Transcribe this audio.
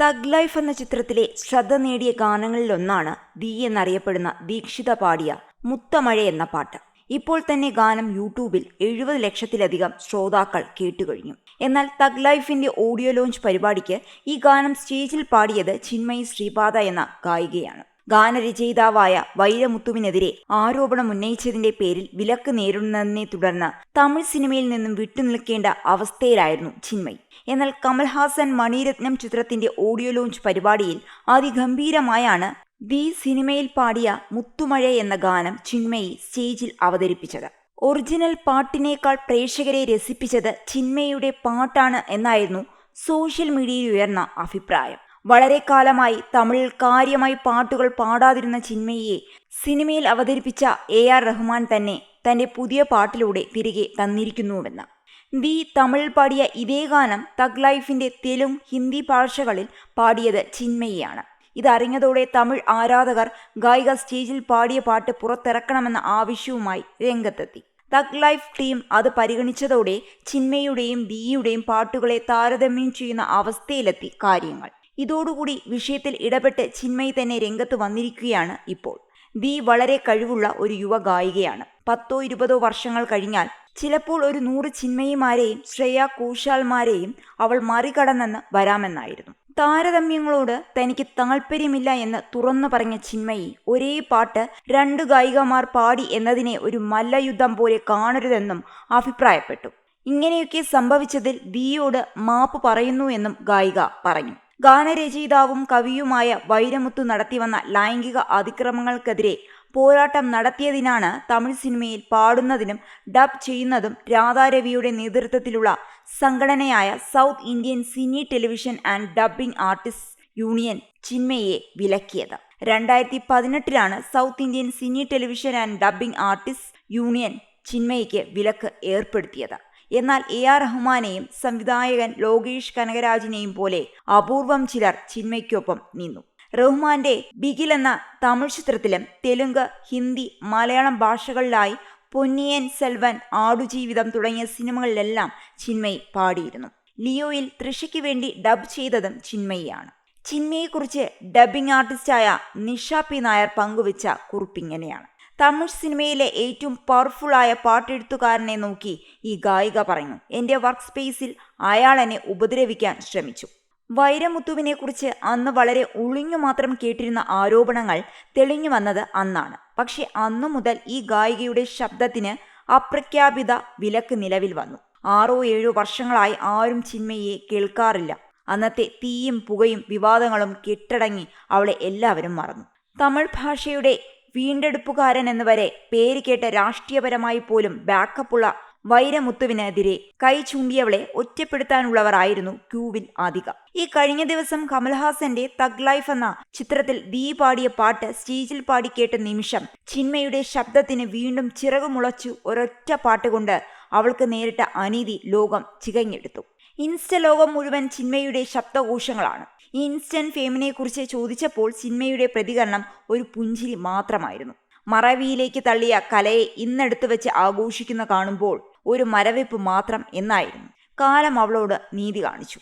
Thug life എന്ന ചിത്രത്തിലെ ശ്രദ്ധ നേടിയ ഗാനങ്ങളിലൊന്നാണ് ദീ എന്നറിയപ്പെടുന്ന ദീക്ഷിത പാടിയ മുത്തമഴ എന്ന പാട്ട്. ഇപ്പോൾ തന്നെ ഗാനം യൂട്യൂബിൽ എഴുപത് ലക്ഷത്തിലധികം ശ്രോതാക്കൾ കേട്ടുകഴിഞ്ഞു. എന്നാൽ തഗ് ലൈഫിന്റെ ഓഡിയോ ലോഞ്ച് പരിപാടിക്ക് ഈ ഗാനം സ്റ്റേജിൽ പാടിയത് ചിന്മയി ശ്രീപാദ എന്ന ഗായികയാണ്. ഗാനരചയിതാവായ വൈരമുത്തുവിനെതിരെ ആരോപണം ഉന്നയിച്ചതിന്റെ പേരിൽ വിലക്ക് നേരിടുന്നതിനെ തുടർന്ന് തമിഴ് സിനിമയിൽ നിന്നും വിട്ടുനിൽക്കേണ്ട അവസ്ഥയിലായിരുന്നു ചിന്മയ്. എന്നാൽ കമൽഹാസൻ മണിരത്നം ചിത്രത്തിന്റെ ഓഡിയോ ലോഞ്ച് പരിപാടിയിൽ അതിഗംഭീരമായാണ് ദി സിനിമയിൽ പാടിയ മുത്തുമഴ എന്ന ഗാനം ചിന്മയി സ്റ്റേജിൽ അവതരിപ്പിച്ചത്. ഒറിജിനൽ പാട്ടിനേക്കാൾ പ്രേക്ഷകരെ രസിപ്പിച്ചത് ചിന്മയുടെ പാട്ടാണ് എന്നായിരുന്നു സോഷ്യൽ മീഡിയയിൽ ഉയർന്ന അഭിപ്രായം. വളരെ കാലമായി തമിഴിൽ കാര്യമായി പാട്ടുകൾ പാടാതിരുന്ന ചിന്മയിയെ സിനിമയിൽ അവതരിപ്പിച്ച എ ആർ റഹ്മാൻ തന്നെ തന്റെ പുതിയ പാട്ടിലൂടെ തിരികെ തന്നിരിക്കുന്നുവെന്ന്. വി. തമിഴിൽ പാടിയ ഇതേ ഗാനം തഗ് ലൈഫിന്റെ തെലുങ്ക് ഹിന്ദി ഭാഷകളിൽ പാടിയത് ചിന്മയിയാണ്. ഇതറിഞ്ഞതോടെ തമിഴ് ആരാധകർ ഗായിക സ്റ്റേജിൽ പാടിയ പാട്ട് പുറത്തിറക്കണമെന്ന ആവശ്യവുമായി രംഗത്തെത്തി. തഗ് ലൈഫ് ടീം അത് പരിഗണിച്ചതോടെ ചിന്മയുടെയും ദിയുടെയും പാട്ടുകളെ താരതമ്യം ചെയ്യുന്ന അവസ്ഥയിലെത്തി കാര്യങ്ങൾ. ഇതോടുകൂടി വിഷയത്തിൽ ഇടപെട്ട് ചിന്മയി തന്നെ രംഗത്ത് വന്നിരിക്കുകയാണ് ഇപ്പോൾ. ദി വളരെ കഴിവുള്ള ഒരു യുവ ഗായികയാണ് പത്തോ ഇരുപതോ വർഷങ്ങൾ കഴിഞ്ഞാൽ ചിലപ്പോൾ ഒരു നൂറ് ചിന്മയിമാരെയും ശ്രേയ കൂശാൽമാരെയും അവൾ മറികടന്നെന്ന് വരാമെന്നായിരുന്നു. താരതമ്യങ്ങളോട് തനിക്ക് താല്പര്യമില്ല എന്ന് തുറന്നു പറഞ്ഞ ചിന്മയി ഒരേ പാട്ട് രണ്ട് ഗായികമാർ പാടി എന്നതിനെ ഒരു മല്ലയുദ്ധം പോലെ കാണരുതെന്നും അഭിപ്രായപ്പെട്ടു. ഇങ്ങനെയൊക്കെ സംഭവിച്ചതിൽ ദിയോട് മാപ്പ് പറയുന്നു എന്നും ഗായിക പറഞ്ഞു. ഗാനരചയിതാവും കവിയുമായ വൈരമുത്തു നടത്തിവന്ന ലൈംഗിക അതിക്രമങ്ങൾക്കെതിരെ പോരാട്ടം നടത്തിയതിനാണ് തമിഴ് സിനിമയിൽ പാടുന്നതിനും ഡബ് ചെയ്യുന്നതും രാധാരവിയുടെ നേതൃത്വത്തിലുള്ള സംഘടനയായ South Indian cine television and dubbing artist union ചിന്മയെ വിലക്കിയത്. രണ്ടായിരത്തി പതിനെട്ടിലാണ് South Indian cine television and dubbing artist union ചിന്മയ്ക്ക് വിലക്ക് ഏർപ്പെടുത്തിയത്. എന്നാൽ എ ആർ റഹ്മാനെയും സംവിധായകൻ ലോകേഷ് കനകരാജിനെയും പോലെ അപൂർവം ചിലർ ചിന്മയ്ക്കൊപ്പം നിന്നു. റഹ്മാന്റെ ബിഗിൽ എന്ന തമിഴ് ചിത്രത്തിലും തെലുങ്ക് ഹിന്ദി മലയാളം ഭാഷകളിലായി പൊന്നിയൻ സെൽവൻ ആടുജീവിതം തുടങ്ങിയ സിനിമകളിലെല്ലാം ചിന്മയി പാടിയിരുന്നു. ലിയോയിൽ തൃഷയ്ക്ക് വേണ്ടി ഡബ് ചെയ്തതും ചിന്മയിയാണ്. ചിന്മയെക്കുറിച്ച് ഡബ്ബിംഗ് ആർട്ടിസ്റ്റായ നിഷ പി നായർ പങ്കുവച്ച കുറിപ്പിങ്ങനെയാണ്. തമിഴ് സിനിമയിലെ ഏറ്റവും പവർഫുള്ളായ പാട്ടെഴുത്തുകാരനെ നോക്കി ഈ ഗായിക പറഞ്ഞു എന്റെ വർക്ക് സ്പേസിൽ അയാൾ എന്നെ ഉപദ്രവിക്കാൻ ശ്രമിച്ചു. വൈരമുത്തുവിനെക്കുറിച്ച് അന്ന് വളരെ ഒളിഞ്ഞു മാത്രം കേട്ടിരുന്ന ആരോപണങ്ങൾ തെളിഞ്ഞു വന്നത് അന്നാണ്. പക്ഷെ അന്നു മുതൽ ഈ ഗായികയുടെ ശബ്ദത്തിന് അപ്രഖ്യാപിത വിലക്ക് നിലവിൽ വന്നു. ആറോ ഏഴോ വർഷങ്ങളായി ആരും ചിന്മയെ കേൾക്കാറില്ല. അന്നത്തെ തീയും പുകയും വിവാദങ്ങളും കെട്ടടങ്ങി അവളെ എല്ലാവരും മറന്നു. തമിഴ് ഭാഷയുടെ വീണ്ടെടുപ്പുകാരൻ എന്നുവരെ പേര് കേട്ട രാഷ്ട്രീയപരമായി പോലും ബാക്കപ്പുള്ള വൈരമുത്തുവിനെതിരെ കൈ ചൂണ്ടിയവളെ ഒറ്റപ്പെടുത്താനുള്ളവർ ആയിരുന്നു ക്യൂവിൽ ആദിക. ഈ കഴിഞ്ഞ ദിവസം കമൽഹാസന്റെ തഗ് ലൈഫ് എന്ന ചിത്രത്തിൽ ദീ പാടിയ പാട്ട് സ്റ്റേജിൽ പാടി കേട്ട നിമിഷം ചിന്മയുടെ ശബ്ദത്തിന് വീണ്ടും ചിറകുമുളച്ചു ഒരൊറ്റ പാട്ടുകൊണ്ട് അവൾക്ക് നേരിട്ട അനീതി ലോകം ചികഞ്ഞെടുത്തു. ഇൻസ്റ്റ ലോകം മുഴുവൻ ചിന്മയുടെ ശബ്ദകോശങ്ങളാണ്. ഈ ഇൻസ്റ്റന്റ് ഫെയിമിനെ കുറിച്ച് ചോദിച്ചപ്പോൾ സിനിമയുടെ പ്രതികരണം ഒരു പുഞ്ചിരി മാത്രമായിരുന്നു. മറവിയിലേക്ക് തള്ളിയ കലയെ ഇന്നെടുത്തു വെച്ച് ആഘോഷിക്കുന്ന കാണുമ്പോൾ ഒരു മരവിപ്പ് മാത്രം എന്നായിരുന്നു. കാലം അവളോട് നീതി കാണിച്ചു.